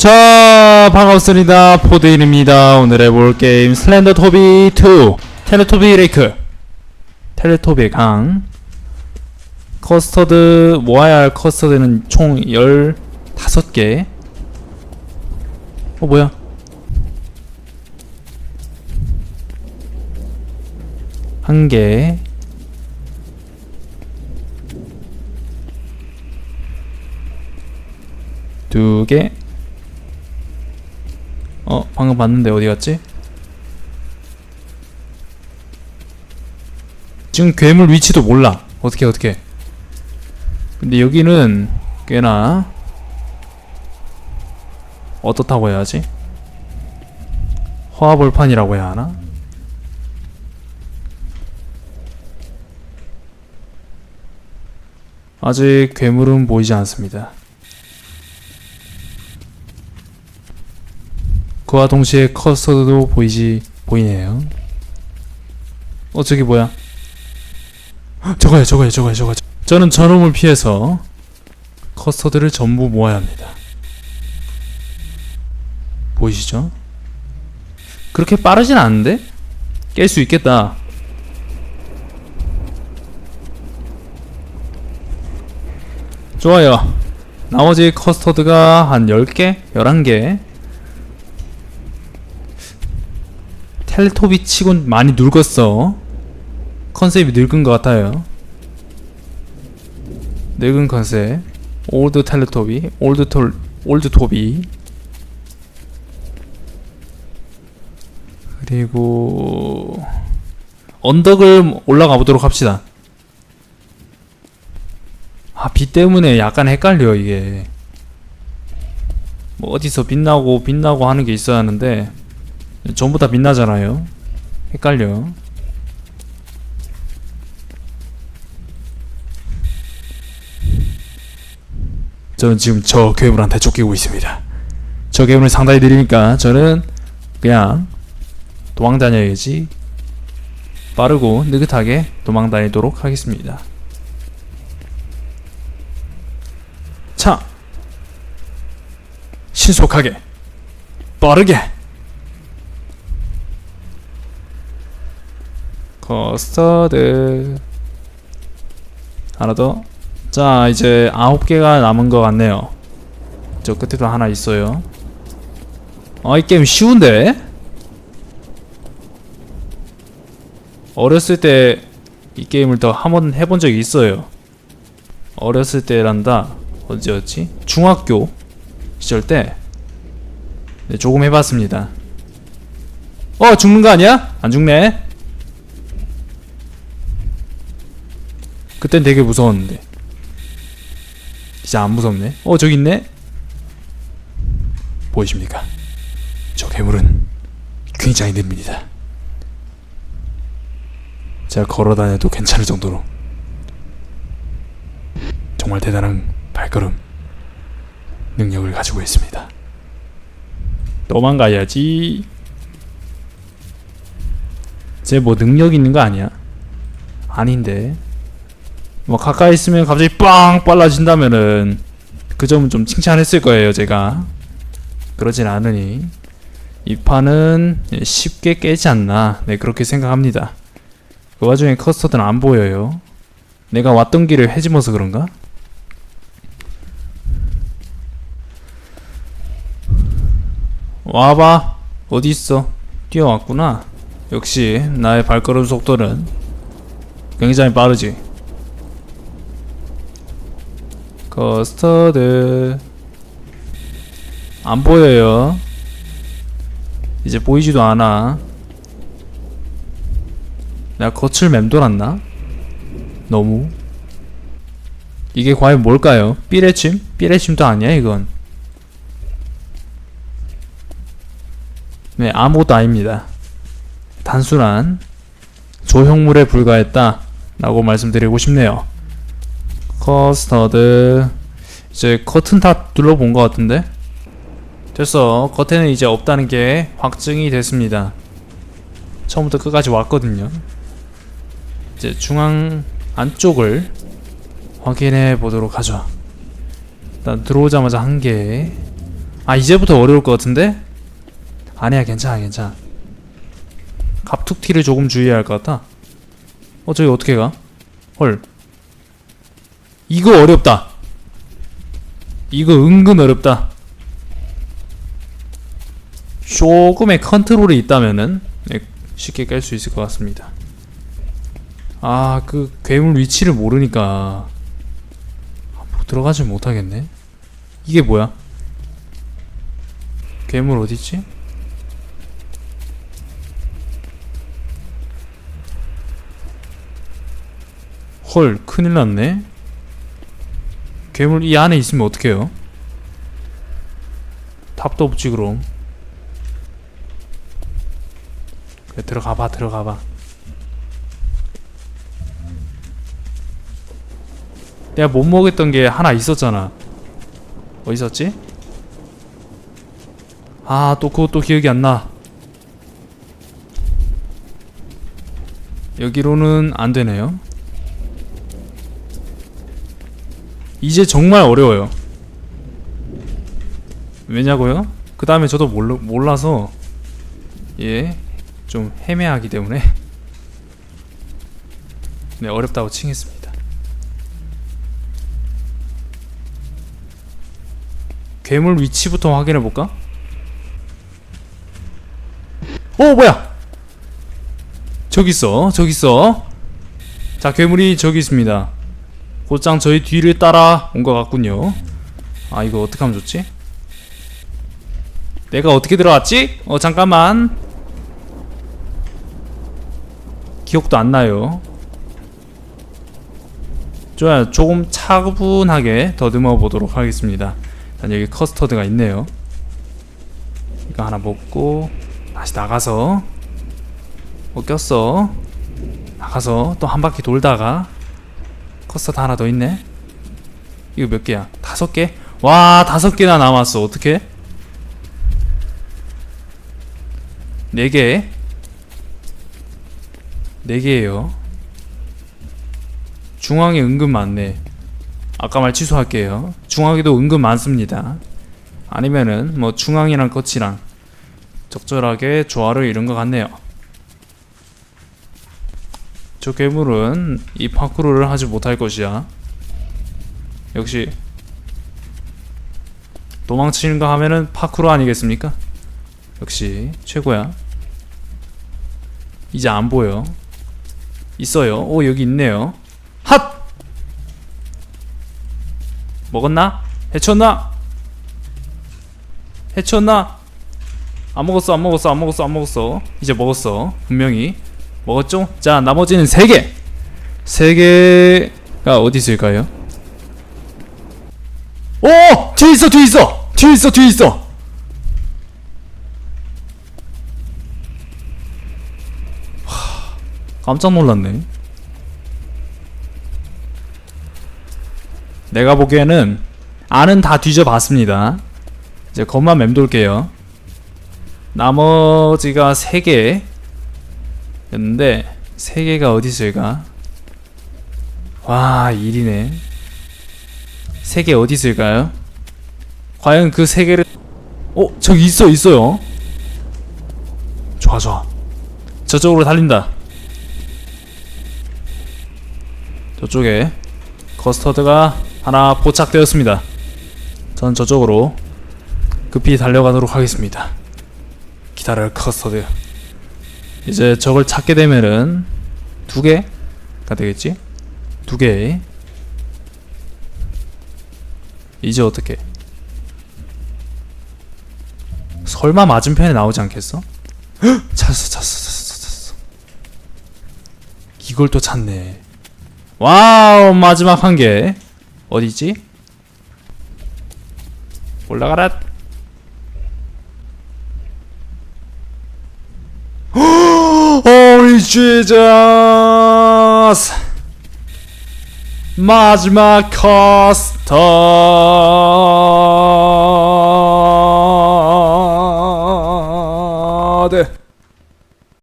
자 반갑습니다. 포드인입니다. 오늘 해볼 게임 슬렌더 토비 2 텔레토비 레이크. 텔레토비 강. 커스터드 모아야 할 커스터드는 총 15개. 어 뭐야? 한개. 두개 어 방금 봤는데 어디 갔지? 지금 괴물 위치도 몰라 어떻게 어떻게 근데 여기는 꽤나 어떻다고 해야지? 화벌판이라고 해야 하나? 아직 괴물은 보이지 않습니다. 그와 동시에 커스터드도 보이지 보이네요. 어 저기 뭐야? 헉, 저거야 저거야 저거야 저거. 저는 저놈을 피해서 커스터드를 전부 모아야 합니다. 보이시죠? 그렇게 빠르진 않은데 깰 수 있겠다. 좋아요. 나머지 커스터드가 한 10개? 11개 텔토비 치곤 많이 늙었어. 컨셉이 늙은 것 같아요. 늙은 컨셉. 올드 텔레토비, 올드 톨, 올드 토비. 그리고 언덕을 올라가 보도록 합시다. 아, 비 때문에 약간 헷갈려 이게. 뭐 어디서 빛나고 빛나고 하는 게 있어야 하는데 전부 다 빛나잖아요. 헷갈려. 저는 지금 저 괴물한테 쫓기고 있습니다. 저 괴물이 상당히 느리니까 저는 그냥 도망 다녀야지 빠르고 느긋하게 도망 다니도록 하겠습니다. 차 신속하게 빠르게 커스터드 하나 더. 자 이제 아홉 개가 남은 것 같네요. 저 끝에도 하나 있어요. 아 이 게임 쉬운데? 어렸을 때 이 게임을 더 한 번 해본 적이 있어요. 어렸을 때란다 언제였지? 중학교 시절 때 네, 조금 해봤습니다. 어 죽는 거 아니야? 안 죽네. 그땐 되게 무서웠는데. 이제 안 무섭네. 어 저기 있네. 보이십니까? 저 괴물은 굉장히 느립니다. 제가 걸어다녀도 괜찮을 정도로. 정말 대단한 발걸음 능력을 가지고 있습니다. 도망가야지. 쟤 뭐 능력 있는 거 아니야? 아닌데 뭐 가까이 있으면 갑자기 빵 빨라진다면은 그 점은 좀 칭찬했을 거예요 제가. 그러진 않으니. 이 판은 쉽게 깨지 않나. 네 그렇게 생각합니다. 그 와중에 커스터드는 안 보여요. 내가 왔던 길을 헤집어서 그런가? 와봐. 어디 있어? 뛰어왔구나. 역시 나의 발걸음 속도는 굉장히 빠르지 커스터드 안 보여요. 이제 보이지도 않아. 내가 겉을 맴돌았나? 너무. 이게 과연 뭘까요? 삐레침? 삐레침도 아니야 이건. 네 아무것도 아닙니다. 단순한 조형물에 불과했다 라고 말씀드리고 싶네요. 커스터드. 이제 겉은 다 둘러본 것 같은데? 됐어. 겉에는 이제 없다는 게 확증이 됐습니다. 처음부터 끝까지 왔거든요. 이제 중앙 안쪽을 확인해 보도록 하죠. 일단 들어오자마자 한개아 아 이제부터 어려울 것 같은데? 아니야 괜찮아 괜찮아. 갑툭튀를 조금 주의해야 할 것 같아 어 저기 어떻게 가? 헐 이거 어렵다. 이거 은근 어렵다. 조금의 컨트롤이 있다면은 네, 쉽게 깰 수 있을 것 같습니다. 아 그 괴물 위치를 모르니까 뭐 들어가지 못하겠네. 이게 뭐야? 괴물 어딨지? 헐 큰일 났네 괴물 이 안에 있으면 어떡해요? 답도 없지 그럼. 그래 들어가봐 들어가봐. 내가 못 먹었던 게 하나 있었잖아. 어디 있었지? 아 또 그것도 기억이 안나. 여기로는 안 되네요 이제 정말 어려워요 왜냐고요? 그 다음에 저도 몰라, 몰라서 예, 좀 헤매하기 때문에 네, 어렵다고 칭했습니다. 괴물 위치부터 확인해 볼까? 어, 뭐야? 저기 있어, 저기 있어. 자, 괴물이 저기 있습니다. 곧장 저희 뒤를 따라 온 것 같군요. 아, 이거 어떻게 하면 좋지? 내가 어떻게 들어왔지? 어 잠깐만. 기억도 안 나요. 좋아요. 조금 차분하게 더듬어 보도록 하겠습니다. 일단 여기 커스터드가 있네요. 이거 하나 먹고 다시 나가서. 어 꼈어. 나가서 또 한 바퀴 돌다가 커스터드 하나 더 있네. 이거 몇 개야? 다섯 개? 와 다섯 개나 남았어. 어떻게? 4개? 4개에요. 중앙에 은근 많네. 아까 말 취소할게요. 중앙에도 은근 많습니다. 아니면은 뭐 중앙이랑 끝이랑 적절하게 조화를 이룬 것 같네요 저 괴물은 이 파쿠르를 하지 못할 것이야 역시 도망치는 거 하면은 파쿠르 아니겠습니까? 역시 최고야. 이제 안 보여. 있어요. 오 여기 있네요. 핫! 먹었나? 해쳤나? 해쳤나? 안 먹었어, 안 먹었어, 안 먹었어, 안 먹었어. 이제 먹었어. 분명히 먹었죠? 자, 나머지는 세 개. 세 개가 어디 있을까요? 오! 뒤에 있어, 뒤에 있어, 뒤에 있어, 뒤에 있어. 깜짝 놀랐네. 내가 보기에는 안은 다 뒤져봤습니다. 이제 겉만 맴돌게요. 나머지가 3개 였는데 3개가 어디 있을까? 와, 일이네. 3개 어디 있을까요? 과연 그 3개를 어, 저기 있어, 있어요. 좋아, 좋아. 저쪽으로 달린다. 저쪽에 커스터드가 하나 포착되었습니다. 전 저쪽으로 급히 달려가도록 하겠습니다. 기다려 커스터드. 이제 저걸 찾게 되면은 두 개가 되겠지? 두 개. 이제 어떻게? 설마 맞은편에 나오지 않겠어? 헉! 찾았어, 찾았어, 찾았어, 찾았어. 이걸 또 찾네. 와우 마지막 한 개 어디지? 올라가라 지저스 마지막 커스터